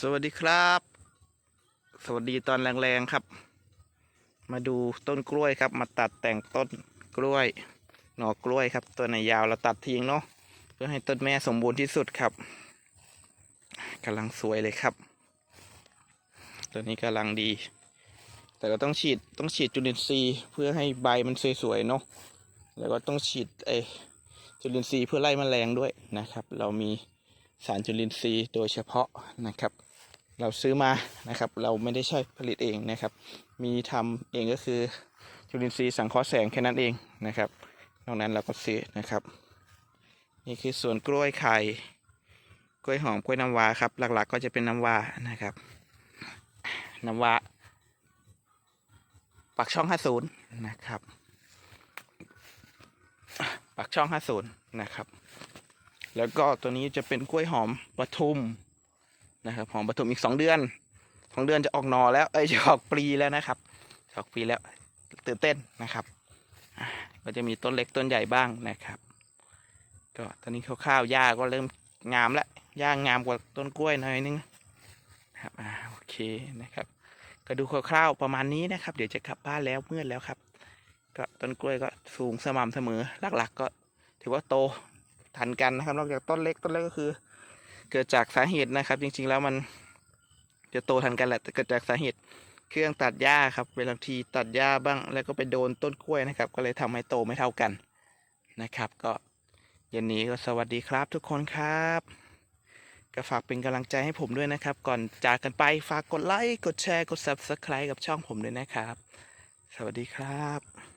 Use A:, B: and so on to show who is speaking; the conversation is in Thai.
A: สวัสดีครับ สวัสดีตอนแรงๆครับ มาดูต้นกล้วยครับ มาตัดแต่งต้นกล้วย หน่อกล้วยครับ ตัวไหนยาวเราตัดทิ้งเนาะเพื่อให้ต้นแม่สมบูรณ์ที่สุดครับกำลังสวยเลยครับ ตัวนี้กำลังดี แต่ก็ต้องฉีดต้องฉีดจุลินทรีย์เพื่อให้ใบมันสวยๆเนาะแล้วก็ต้องฉีดไอจุลินทรีย์เพื่อไล่แมลงด้วยนะครับ เรามี สารจุลินทรีย์โดยเฉพาะนะครับ เราซื้อมานะครับ เราไม่ได้ใช่ผลิตเองนะครับ มีทำเองก็คือจุลินทรีย์สังเคราะห์แสงแค่นั้นเองนะครับ นอกนั้นเราก็ซื้อนะครับ นี่คือส่วนกล้วยไข่กล้วยหอมกล้วยน้ำว้าครับ หลักๆ ก็จะเป็นน้ำว้านะครับ น้ำว้าปักช่อง 50 นะครับ ปักช่อง 50 นะครับ แล้วก็ตัวนี้จะเป็นกล้วยหอมปทุมนะครับหอมปทุมอีก 2 เดือนสองเดือนจะออกหนอแล้วเอ้จะออกปลีแล้วนะครับออกปลีแล้วตื่นเต้นนะครับก็จะมีต้นเล็กต้นใหญ่บ้างนะครับ ก็ตอนนี้คร่าวๆหญ้าก็เริ่มงามแล้วหญ้างามกว่าต้นกล้วยหน่อยนึงนะครับอ่าโอเคนะครับก็ดูคร่าวๆประมาณนี้นะครับ เดี๋ยวจะกลับบ้านแล้วมืดแล้วครับ ก็ต้นกล้วยก็สูงสม่ำเสมอหลักๆ ก็ถือว่าโต ทันกันนะครับ นอกจากต้นเล็กต้นเล็กก็คือ เกิดจากสาเหตุนะครับ จริง ๆ แล้วมันจะโตทันกันแหละแต่เกิดจากสาเหตุเครื่องตัดหญ้าครับเวลาทีตัดหญ้าบ้าง แล้วก็ไปโดนต้นกล้วยนะครับ ก็เลยทำให้โตไม่เท่ากันนะครับ ก็เย็นนี้ก็สวัสดีครับทุกคนครับก็ฝากเป็นกำลังใจให้ผมด้วยนะครับ ก่อนจากกันไปฝากกดไลค์กดแชร์กด subscribe กับช่องผมด้วยนะครับ สวัสดีครับ